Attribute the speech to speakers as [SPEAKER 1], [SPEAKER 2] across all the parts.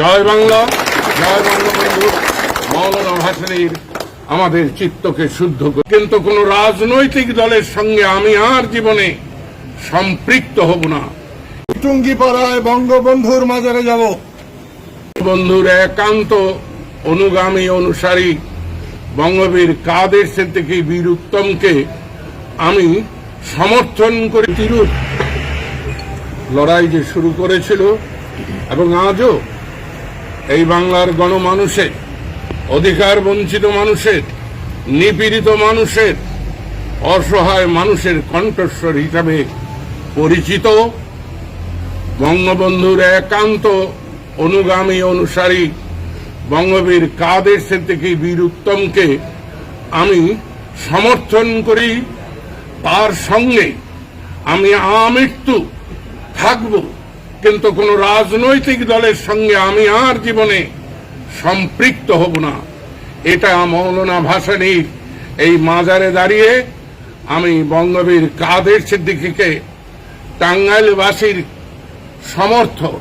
[SPEAKER 1] জয় বাংলা জয় বঙ্গবন্ধু মৌলানা ভাসানীর আমাদের চিত্তকে শুদ্ধ করে। কিন্তু কোন রাজনৈতিক দলের সঙ্গে আমি আর জীবনে সম্পৃক্ত হব না।
[SPEAKER 2] টুঙ্গিপাড়ায় বঙ্গবন্ধুর মাজারে যাব।
[SPEAKER 1] বন্ধুর একান্ত অনুগামী অনুসারী বঙ্গবীর কাদের সে থেকে বীর উত্তমকে আমি সমর্থন করে। তিরুর লড়াই যে শুরু করেছিল এবং আজও এই বাংলার গণমানুষের, অধিকার বঞ্চিত মানুষের, নিপীড়িত মানুষের, অসহায় মানুষের কণ্ঠস্বর হিসাবে পরিচিত। বঙ্গবন্ধুর একান্ত অনুগামী অনুসারী বঙ্গবীর কাদের থেকে বীর উত্তমকে আমি সমর্থন করি। তার সঙ্গে আমি আমৃত্যু থাকব। কিন্তু কোন রাজনৈতিক দলের সঙ্গে আমি আর জীবনে সম্পৃক্ত হব না। এটা মৌলানা ভাসানীর এই মাজারে দাঁড়িয়ে আমি বঙ্গবীর কাদের সিদ্দিকীকে টাঙ্গাইলবাসীর সমর্থন,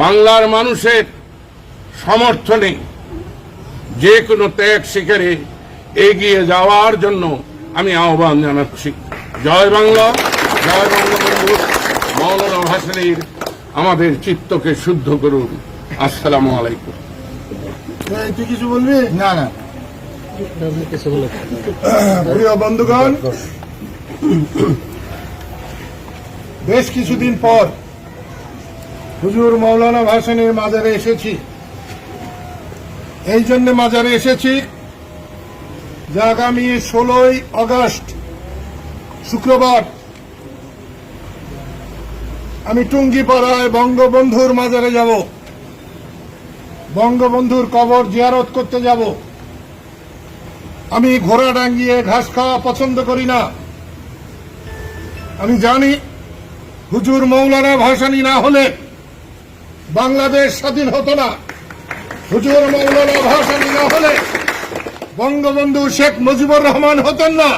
[SPEAKER 1] বাংলার মানুষের সমর্থনে যে কোনো ত্যাগ শিকারে এগিয়ে যাওয়ার জন্য আমি আহ্বান জানাচ্ছি। জয় বাংলা, জয় বঙ্গবন্ধু মৌলানা ভাসানীর আমাদের চিত্তকে শুদ্ধ করুন। আসসালামু আলাইকুম।
[SPEAKER 2] এই, তুই কিছু বলবি?
[SPEAKER 3] না না।
[SPEAKER 2] প্রিয় বন্ধুগণ বেশ কিছুদিন পর হুজুর মৌলানা ভাসানের মাজারে এসেছি। এই জন্য মাজারে এসেছি যে আগামী ষোলোই আগস্ট শুক্রবার আমি টুঙ্গিপাড়ায় বঙ্গবন্ধুর মাজারে যাব। বঙ্গবন্ধুর কবর জিয়ারত করতে যাব। আমি ঘোড়া ডাঙ্গিয়ে ঘাস খাওয়া পছন্দ করি না। আমি জানি হুজুর মৌলানা ভাসানী না হলে বাংলাদেশ স্বাধীন হতো না। হুজুর মৌলানা ভাসানী না হলে বঙ্গবন্ধু শেখ মুজিবুর রহমান হতেন না।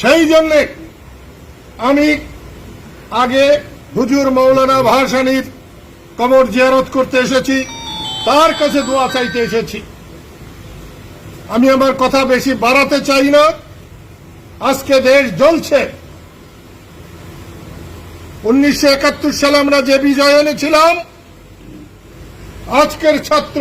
[SPEAKER 2] সেই জন্যে আমি আগে হুজুর মৌলানা ভাসানীর কবর জিয়ারত করতে এসেছি, তার কাছে দোয়া চাইতে এসেছি। আমি আমার কথা বেশি বাড়াতে চাই না। আজকে দেশ জ্বলছে। উনিশশো একাত্তর সালে আমরা যে বিজয় এনেছিলাম, আজকের ছাত্র